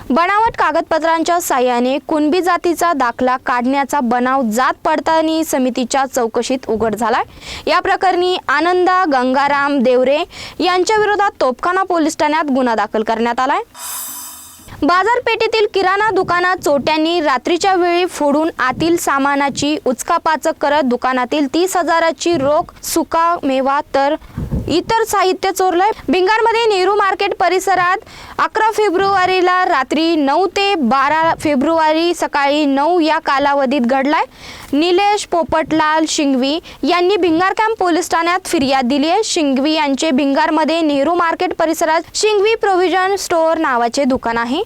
बनावट कागदपत्रांच्या साह्याने कुणबी जातीचा दाखला काढण्याचा बनाव जात पडताळणी समितीच्या चौकशीत उघड झालाय. या प्रकरणी आनंदा गंगाराम देवरे यांच्या विरोधात तोपखाना पोलीस ठाण्यात गुन्हा दाखल करण्यात आलाय. बाजारपेठेतील किराणा दुकानात चोट्यांनी रात्रीच्या वेळी फोडून आतील सामानाची उचकापाचक करत दुकानातील तीस हजाराची रोख सुका मेवा तर इतर साहित्य चोरलंय. भिंगारमध्ये नेहरू मार्केट परिसरात अकरा फेब्रुवारीला रात्री नऊ ते बारा फेब्रुवारी सकाळी नऊ या कालावधीत घडलाय. निलेश पोपटलाल शिंगवी यांनी भिंगार कॅम्प पोलीस ठाण्यात फिर्याद दिली आहे शिंगवी यांचे भिंगारमध्ये नेहरू मार्केट परिसरात शिंगवी प्रोव्हिजन स्टोअर नावाचे दुकान आहे.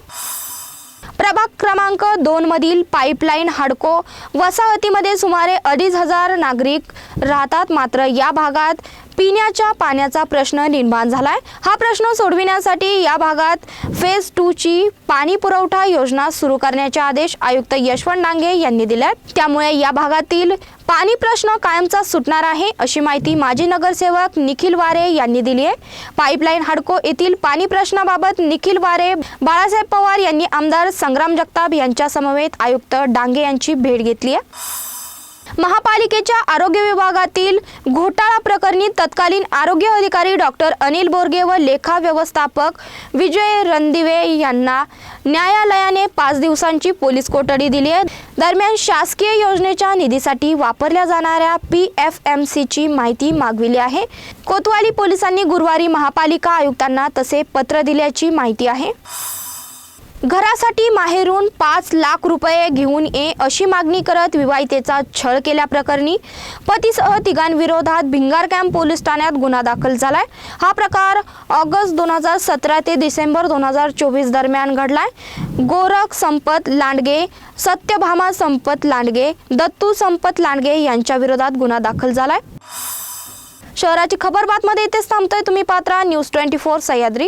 प्रभाग क्रमांक दोन मधील पाईपलाईन हाडको वसाहतीमध्ये सुमारे अडीच हजार नागरिक राहतात. मात्र या भागात पिण्याच्या पाण्याचा प्रश्न निर्माण झालाय. हा प्रश्न सोडविण्यासाठी या भागात फेज टू ची पाणी पुरवठा योजना सुरू करण्याचे आदेश आयुक्त यशवंत डांगे यांनी दिले त्यामुळे या भागातील पाणी प्रश्न कायमचा सुटणार आहे अशी माहिती माजी नगरसेवक निखिल वारे यांनी दिली आहे. पाईपलाईन हाडको येथील पाणी प्रश्नाबाबत निखिल वारे बाळासाहेब पवार यांनी आमदार संग्राम जगताप यांच्या समवेत आयुक्त डांगे यांची भेट घेतली आहे. महापालिकेच्या आरोग्य विभागातील घोटाळा प्रकरणी तत्कालीन आरोग्य अधिकारी डॉक्टर अनिल बोरगे व लेखा व्यवस्थापक विजय रणदिवे यांना न्यायालयाने पाच दिवसांची पोलीस कोठडी दिली आहे. दरम्यान शासकीय योजनेच्या निधीसाठी वापरल्या जाणाऱ्या पी एफ एम सीची माहिती मागविली आहे. कोतवाली पोलिसांनी गुरुवारी महापालिका आयुक्तांना तसे पत्र दिल्याची माहिती आहे. घरासाठी माहेरून पाच लाख रुपये घेऊन ये अशी मागणी करत विवाहितेचा छळ केल्याप्रकरणी पतीसह तिघांविरोधात भिंगार कॅम्प पोलीस ठाण्यात गुन्हा दाखल झालाय. हा प्रकार ऑगस्ट दोन हजार सतरा ते डिसेंबर दोन हजार चोवीस दरम्यान घडलाय. गोरख संपत लांडगे सत्यभामा संपत लांडगे दत्तू संपत लांडगे यांच्या विरोधात गुन्हा दाखल झालाय. शहराची खबर बातमध्ये इथेच थांबतोय. तुम्ही पात्रा न्यूज ट्वेंटी फोर सह्याद्री.